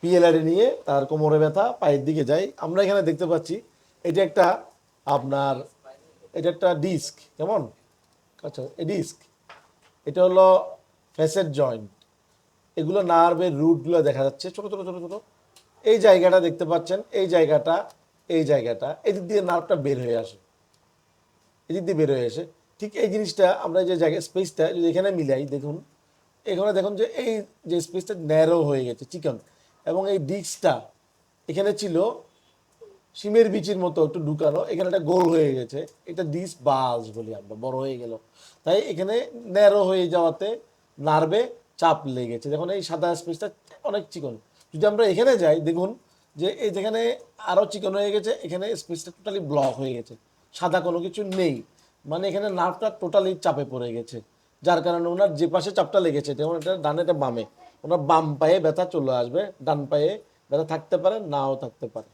পিএলআরি নিয়ে তার কোমরে ব্যথা, পায়ের দিকে যায়। আমরা এখানে দেখতে পাচ্ছি, এটা একটা আপনার, এটা একটা ডিস্ক কেমন? আচ্ছা এ ডিস্ক এটা হলো ফেসের জয়েন্ট এগুলো নার্ভের রুটগুলো দেখা যাচ্ছে, ছোট ছোট ছোট ছোট। এই জায়গাটা দেখতে পাচ্ছেন, এই জায়গাটা এই জায়গাটা। এদিক দিয়ে নার্ভটা বের হয়ে আসে। এদিক দিয়ে বের হয়ে আসে। ঠিক এই জিনিসটা, আমরা যে জায়গায় স্পেসটা যদি এখানে মিলাই, দেখুন। এখানে দেখুন যে এই যে স্পেসটা ন্যারো হয়ে গেছে, চিকন। এবং এই ডিস্কটা এখানে ছিল সিমের বিচির মতো একটু ঢুকানো, এখানে একটা গোল হয়ে গেছে। এটা ডিস বাস বলি আমরা, বড় হয়ে গেল। তাই এখানে ন্যারো হয়ে যাওয়াতে নার্ভে চাপ লেগেছে। দেখুন এই সাদা স্পেসটা অনেক চিকন। যদি আমরা এখানে যাই, দেখুন যে এই যেখানে আরও চিকন হয়ে গেছে, এখানে স্পেসটা টোটালি ব্লক হয়ে গেছে। সাদা কোনো কিছু নেই। মানে এখানে নার্ভটা টোটালি চাপে পড়ে গেছে। যার কারণে ওনার যে পাশে চাপটা লেগেছে তেমন এটা ডানেটা বামে, ওনার বাম পায়ে ব্যথা চলে আসবে, ডান পায়ে ব্যথা থাকতে পারে, নাও থাকতে পারে।